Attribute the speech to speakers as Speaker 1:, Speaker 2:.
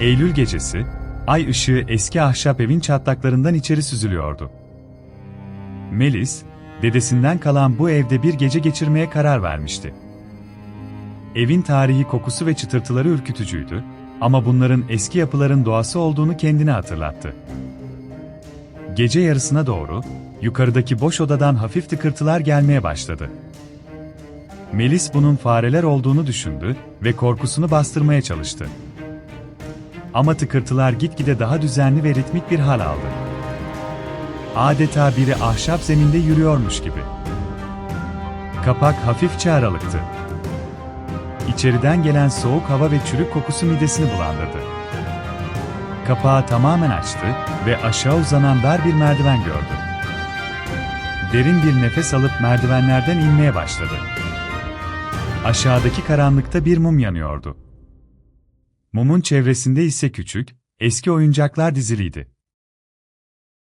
Speaker 1: Eylül gecesi, ay ışığı eski ahşap evin çatlaklarından içeri süzülüyordu. Melis, dedesinden kalan bu evde bir gece geçirmeye karar vermişti. Evin tarihi kokusu ve çıtırtıları ürkütücüydü ama bunların eski yapıların doğası olduğunu kendine hatırlattı. Gece yarısına doğru, yukarıdaki boş odadan hafif tıkırtılar gelmeye başladı. Melis bunun fareler olduğunu düşündü ve korkusunu bastırmaya çalıştı. Ama tıkırtılar gitgide daha düzenli ve ritmik bir hal aldı. Adeta biri ahşap zeminde yürüyormuş gibi. Kapak hafifçe aralıktı. İçeriden gelen soğuk hava ve çürük kokusu midesini bulandırdı. Kapağı tamamen açtı ve aşağı uzanan dar bir merdiven gördü. Derin bir nefes alıp merdivenlerden inmeye başladı. Aşağıdaki karanlıkta bir mum yanıyordu. Mumun çevresinde ise küçük, eski oyuncaklar diziliydi.